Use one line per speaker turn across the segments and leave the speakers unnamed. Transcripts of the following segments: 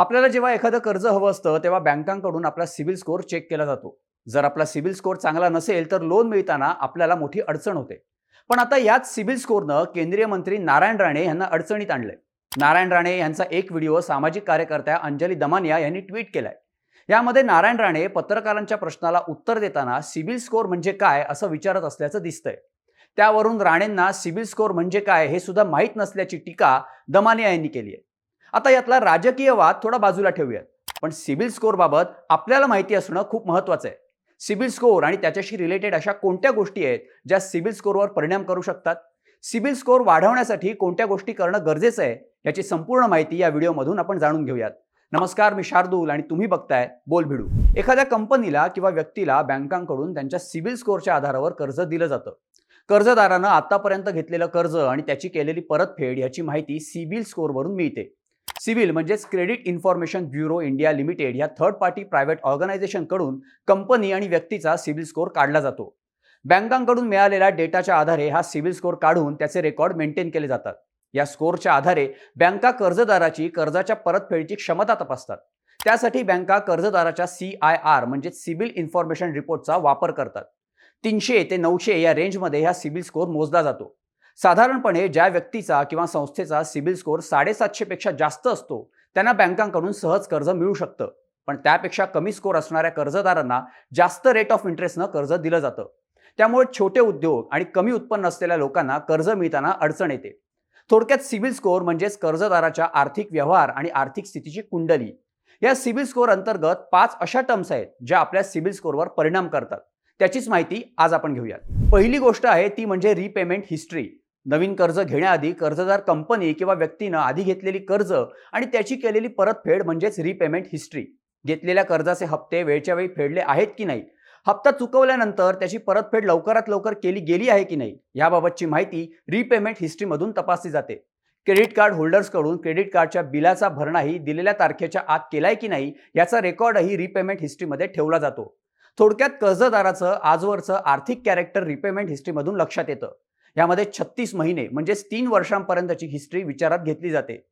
आपल्याला जेव्हा एखादं कर्ज हवं असतं तेव्हा बँकांकडून आपला सिबिल स्कोअर चेक केला जातो. जर आपला सिबिल स्कोअर चांगला नसेल तर लोन मिळताना आपल्याला मोठी अडचण होते. पण आता याच सिबिल स्कोअरनं केंद्रीय मंत्री नारायण राणे यांना अडचणीत आणलंय. नारायण राणे यांचा एक व्हिडिओ सामाजिक कार्यकर्त्या अंजली दमानिया यांनी ट्विट केलाय. यामध्ये नारायण राणे पत्रकारांच्या प्रश्नाला उत्तर देताना सिबिल स्कोअर म्हणजे काय असं विचारत असल्याचं दिसतंय. त्यावरून राणेंना सिबिल स्कोअर म्हणजे काय हे सुद्धा माहीत नसल्याची टीका दमानिया यांनी केली आहे आता यातला राजकीय वाद थोडा बाजूला ठेवूयात. पण सिबिल स्कोअर बाबत आपल्याला माहिती असणं खूप महत्वाचं आहे. सिबिल स्कोअर आणि त्याच्याशी रिलेटेड अशा कोणत्या गोष्टी आहेत ज्या सिबिल स्कोअरवर परिणाम करू शकतात? सिबिल स्कोअर वाढवण्यासाठी कोणत्या गोष्टी करणं गरजेचं आहे याची संपूर्ण माहिती या व्हिडिओमधून आपण जाणून घेऊयात. नमस्कार मी शार्दूल आणि तुम्ही बघताय बोल भिडू. एखाद्या कंपनीला किंवा व्यक्तीला बँकांकडून त्यांच्या सिबिल स्कोअरच्या आधारावर कर्ज दिलं जातं. कर्जदारानं आतापर्यंत घेतलेलं कर्ज आणि त्याची केलेली परतफेड याची माहिती सिबिल स्कोअरवरून मिळते. सिव्हिल म्हणजेच credit information bureau India limited या थर्ड पार्टी प्रायव्हेट ऑर्गनायझेशनकडून कंपनी आणि व्यक्तीचा सिबिल स्कोअर काढला जातो. बँकांकडून मिळालेल्या डेटाच्या आधारे हा सिबिल स्कोअर काढून त्याचे रेकॉर्ड मेंटेन केले जातात. या स्कोअरच्या आधारे बँका कर्जदाराची कर्जाच्या परतफेडीची क्षमता तपासतात. त्यासाठी बँका कर्जदाराच्या सी आय आर म्हणजे सिबिल इन्फॉर्मेशन रिपोर्टचा वापर करतात. तीनशे ते नऊशे या रेंजमध्ये हा सिबिल स्कोअर मोजला जातो. साधारणपणे ज्या व्यक्तीचा किंवा संस्थेचा सिबिल स्कोअर साडेसातशे पेक्षा जास्त असतो त्यांना बँकांकडून सहज कर्ज मिळू शकतं. पण त्यापेक्षा कमी स्कोअर असणाऱ्या कर्जदारांना जास्त रेट ऑफ इंटरेस्टनं कर्ज दिलं जातं. त्यामुळे छोटे उद्योग आणि कमी उत्पन्न असलेल्या लोकांना कर्ज मिळताना अडचण येते. थोडक्यात सिबिल स्कोअर म्हणजेच कर्जदाराच्या आर्थिक व्यवहार आणि आर्थिक स्थितीची कुंडली. या सिबिल स्कोअर अंतर्गत पाच अशा टर्म्स आहेत ज्या आपल्या सिबिल स्कोअरवर परिणाम करतात. त्याचीच माहिती आज आपण घेऊयात. पहिली गोष्ट आहे ती म्हणजे रिपेमेंट हिस्ट्री नवीन कर्ज घेण्याआधी कर्जदार कंपनी किंवा व्यक्तीनं आधी घेतलेली कर्ज आणि त्याची केलेली परतफेड म्हणजेच रिपेमेंट हिस्ट्री घेतलेल्या कर्जाचे हप्ते वेळच्या वेळी फेडले आहेत की नाही? हप्ता चुकवल्यानंतर त्याची परतफेड लवकरात लवकर केली गेली आहे की नाही? याबाबतची माहिती रिपेमेंट हिस्ट्रीमधून तपासली जाते. क्रेडिट कार्ड होल्डर्सकडून क्रेडिट कार्डच्या बिलाचा भरणाही दिलेल्या तारखेच्या आत केलाय की नाही याचा रेकॉर्डही रिपेमेंट हिस्ट्रीमध्ये ठेवला जातो. थोडक्यात कर्जदाराचं आजवरचं आर्थिक कॅरेक्टर रिपेमेंट हिस्ट्रीमधून लक्षात येतं. यामध्ये छत्तीस महिने म्हणजेच तीन वर्षांपर्यंतची हिस्ट्री विचारात घेतली जाते.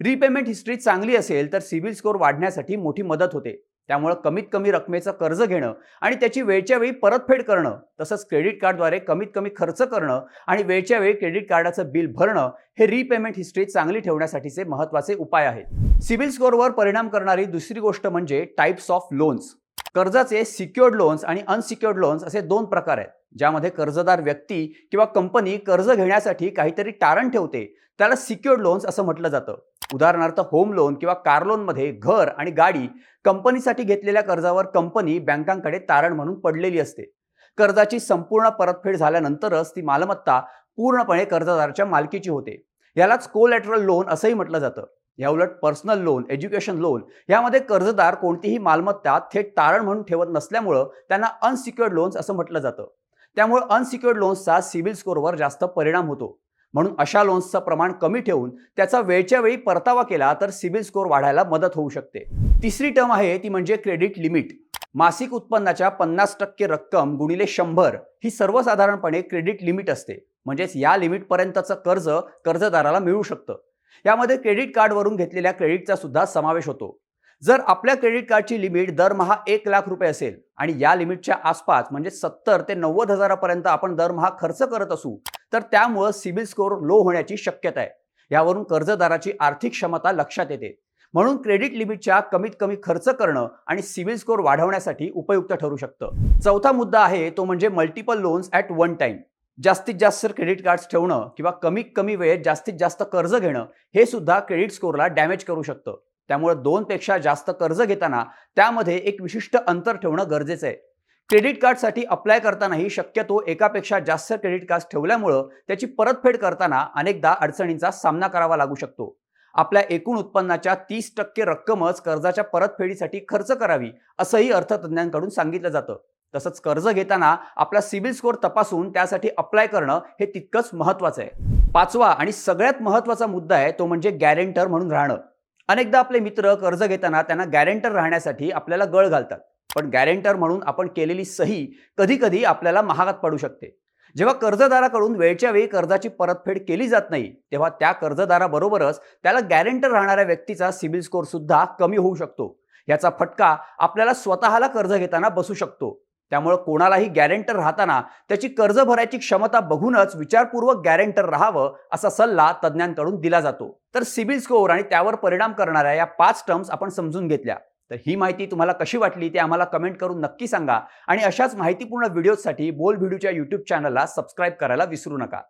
रिपेमेंट हिस्ट्री चांगली असेल तर सिबिल स्कोअर वाढण्यासाठी मोठी मदत होते. त्यामुळे कमीत कमी रकमेचं कर्ज घेणं आणि त्याची वेळच्या वेळी परतफेड करणं तसंच क्रेडिट कार्डद्वारे कमीत कमी खर्च करणं आणि वेळच्या वेळी क्रेडिट कार्डाचं बिल भरणं हे रिपेमेंट हिस्ट्री चांगली ठेवण्यासाठीचे महत्त्वाचे उपाय आहेत. सिबिल स्कोअरवर परिणाम करणारी दुसरी गोष्ट म्हणजे टाईप्स ऑफ लोन्स कर्जाचे सिक्युअर्ड लोन्स आणि अनसिक्युअर्ड लोन्स असे दोन प्रकार आहेत. ज्यामध्ये कर्जदार व्यक्ती किंवा कंपनी कर्ज घेण्यासाठी काहीतरी तारण ठेवते त्याला सिक्युअर्ड लोन्स असं म्हटलं जातं. उदाहरणार्थ होम लोन किंवा कार लोनमध्ये घर आणि गाडी कंपनीसाठी घेतलेल्या कर्जावर कंपनी बँकांकडे तारण म्हणून पडलेली असते. कर्जाची संपूर्ण परतफेड झाल्यानंतरच ती मालमत्ता पूर्णपणे कर्जदाराच्या मालकीची होते. यालाच कोलॅटरल लोन असंही म्हटलं जातं. या उलट पर्सनल लोन एज्युकेशन लोन यामध्ये कर्जदार कोणतीही मालमत्ता थेट तारण म्हणून ठेवत नसल्यामुळं त्यांना अनसिक्युअर्ड लोन्स असं म्हटलं जातं. त्यामुळे अनसिक्युअर्ड लोन्सचा सिबिल स्कोरवर जास्त परिणाम होतो. म्हणून अशा लोन्सचं प्रमाण कमी ठेवून त्याचा वेळच्या वेळी परतावा केला तर सिबिल स्कोअर वाढायला मदत होऊ शकते. तिसरी टर्म आहे ती म्हणजे क्रेडिट लिमिट. मासिक उत्पन्नाच्या पन्नास टक्के रक्कम गुणिले शंभर ही सर्वसाधारणपणे क्रेडिट लिमिट असते. म्हणजेच या लिमिटपर्यंतचं कर्ज कर्जदाराला मिळू शकतं. यामध्ये क्रेडिट कार्डवरून घेतलेल्या क्रेडिटचा सुद्धा समावेश होतो. जर आपल्या क्रेडिट कार्डची लिमिट दरमहा एक लाख रुपये असेल आणि या लिमिटच्या आसपास म्हणजे सत्तर ते नव्वद हजारापर्यंत आपण दरमहा खर्च करत असू तर त्यामुळं सिबिल स्कोअर लो होण्याची शक्यता आहे. यावरून कर्जदाराची आर्थिक क्षमता लक्षात येते. म्हणून क्रेडिट लिमिटच्या कमीत कमी खर्च करणं आणि सिबिल स्कोअर वाढवण्यासाठी उपयुक्त ठरू शकतं. चौथा मुद्दा आहे तो म्हणजे multiple loans at one time जास्तीत जास्त क्रेडिट कार्ड्स ठेवणं किंवा कमीत कमी वेळेत जास्तीत जास्त कर्ज घेणं हे सुद्धा क्रेडिट स्कोअरला डॅमेज करू शकतं. त्यामुळे दोनपेक्षा जास्त कर्ज घेताना त्यामध्ये एक विशिष्ट अंतर ठेवणं गरजेचं आहे. क्रेडिट कार्डसाठी अप्लाय करतानाही शक्यतो एकापेक्षा जास्त क्रेडिट कार्ड ठेवल्यामुळं त्याची परतफेड करताना अनेकदा अडचणींचा सामना करावा लागू शकतो. आपल्या एकूण उत्पन्नाच्या तीस टक्के रक्कमच कर्जाच्या परतफेडीसाठी खर्च करावी असंही अर्थतज्ञांकडून सांगितलं जातं. तसंच कर्ज घेताना आपला सिबिल स्कोअर तपासून त्यासाठी अप्लाय करणं हे तितकंच महत्वाचं आहे. पाचवा आणि सगळ्यात महत्त्वाचा मुद्दा आहे तो म्हणजे गॅरेंटर म्हणून राहणं. अनेकदा आपले मित्र कर्ज घेताना त्यांना गॅरेंटर राहण्यासाठी आपल्याला गळ घालतात. पण गॅरेंटर म्हणून आपण केलेली सही कधी कधी आपल्याला महागात पडू शकते. जेव्हा कर्जदाराकडून वेळच्या वेळी कर्जाची परतफेड केली जात नाही तेव्हा त्या कर्जदाराबरोबरच त्याला गॅरेंटर राहणाऱ्या व्यक्तीचा सिबिल स्कोअर सुद्धा कमी होऊ शकतो. याचा फटका आपल्याला स्वतःला कर्ज घेताना बसू शकतो. त्यामुळे कोणालाही गॅरेंटर राहताना त्याची कर्ज भरायची क्षमता बघूनच विचारपूर्वक गॅरेंटर राहावं असा सल्ला तज्ज्ञांकडून दिला जातो. तर सिबिल स्कोअर आणि त्यावर परिणाम करणाऱ्या या पाच टर्म्स आपण समजून घेतल्या. तर ही माहिती तुम्हाला कशी वाटली ते आम्हाला कमेंट करून नक्की सांगा आणि अशाच माहितीपूर्ण व्हिडिओसाठी बोल व्हिडिओच्या युट्यूब चॅनलला सबस्क्राईब करायला विसरू नका.